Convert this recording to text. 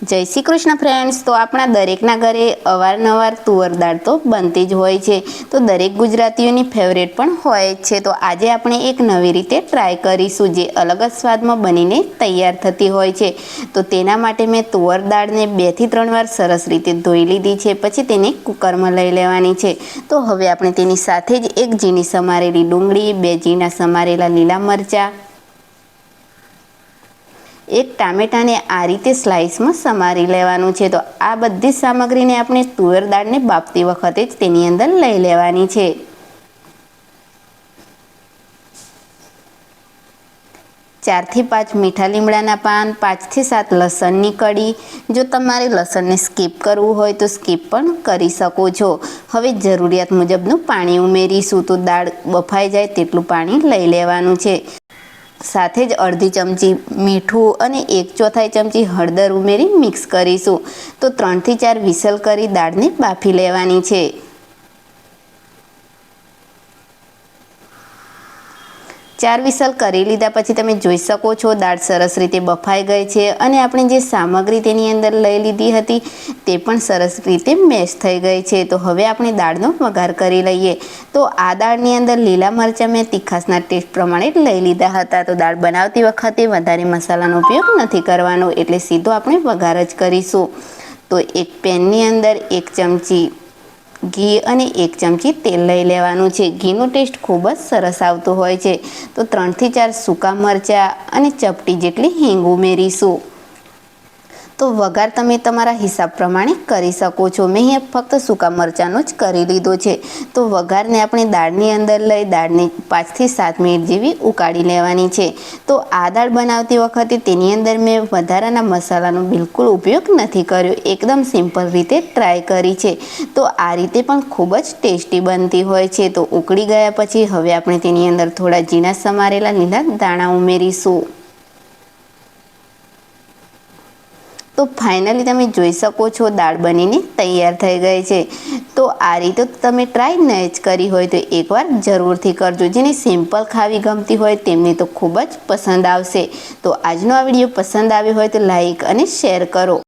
જય શ્રી કૃષ્ણ ફ્રેન્ડ્સ તો આપણા દરેકના ઘરે અવારનવાર તુવર દાળ તો બનતી જ હોય છે. તો દરેક ગુજરાતીઓની ફેવરેટ પણ હોય જ છે. તો આજે આપણે એક નવી રીતે ટ્રાય કરીશું જે અલગ જ સ્વાદમાં બનીને તૈયાર થતી હોય છે. તો તેના માટે મેં તુવર દાળને બેથી ત્રણ વાર સરસ રીતે ધોઈ લીધી છે. પછી તેને કુકરમાં લઈ લેવાની છે. તો હવે આપણે તેની સાથે જ એક ઝીણી સમારેલી ડુંગળી, બે ઝીણા સમારેલા લીલા મરચાં એક ટામેટાને આ રીતે સ્લાઇસમાં સમારી લેવાનું છે. તો આ બધી સામગ્રીને આપણે તુવેર દાળને બાફતી વખતે જ તેની અંદર લઈ લેવાની છે. ચારથી પાંચ મીઠા લીમડાના પાન, પાંચથી સાત લસણની કડી જો તમારે લસણને સ્કીપ કરવું હોય તો સ્કીપ પણ કરી શકો છો. હવે જરૂરિયાત મુજબનું પાણી ઉમેરીશું. તો દાળ બફાઈ જાય તેટલું પાણી લઈ લેવાનું છે. સાથે જ અડધી ચમચી મીઠું અને એક ચોથાઈ ચમચી હળદર ઉમેરી મિક્સ કરીશું. તો ત્રણથી ચાર વિસલ કરી દાળને બાફી લેવાની છે. ચાર વિસલ કરી લીધા પછી તમે જોઈ શકો છો, દાળ સરસ રીતે બફાઈ ગઈ છે અને આપણે જે સામગ્રી તેની અંદર લઈ લીધી હતી તે પણ સરસ રીતે મેશ થઈ ગઈ છે. તો હવે આપણે દાળનો વઘાર કરી લઈએ. તો આ દાળની અંદર લીલા મરચાં મેં તીખાસના ટેસ્ટ પ્રમાણે લઈ લીધા હતા. તો દાળ બનાવતી વખતે વધારે મસાલાનો ઉપયોગ નથી કરવાનો, એટલે સીધો આપણે વઘાર જ કરીશું. તો એક પેનની અંદર એક ચમચી ઘી અને એક ચમચી તેલ લઈ લેવાનું છે. ઘીનો ટેસ્ટ ખૂબ જ સરસ આવતો હોય છે. તો ત્રણથી ચાર સૂકા મરચાં અને ચપટી જેટલી હિંગ ઉમેરીશું. તો વઘાર તમે તમારા હિસાબ પ્રમાણે કરી શકો છો. મેં અહીંયા ફક્ત સૂકા મરચાંનો જ કરી લીધો છે. તો વઘારને આપણે દાળની અંદર લઈ દાળને પાંચથી સાત મિનિટ જેવી ઉકાળી લેવાની છે. તો આ દાળ બનાવતી વખતે તેની અંદર મેં વધારાના મસાલાનો બિલકુલ ઉપયોગ નથી કર્યો. એકદમ સિમ્પલ રીતે ટ્રાય કરી છે. તો આ રીતે પણ ખૂબ જ ટેસ્ટી બનતી હોય છે. તો ઉકળી ગયા પછી હવે આપણે તેની અંદર થોડા ઝીણા સમારેલા લીલા દાણા ઉમેરીશું. તો ફાઇનલી તમે જોઈ શકો છો દાળ બનીને તૈયાર થઈ ગઈ છે. તો આ રીતે તમે ટ્રાય ન જ કરી હોય તો એકવાર જરૂરથી કરજો. જેને સિમ્પલ ખાવી ગમતી હોય તેમને તો ખૂબ જ પસંદ આવશે. તો આજનો આ વીડિયો પસંદ આવ્યો હોય તો લાઈક અને શેર કરો.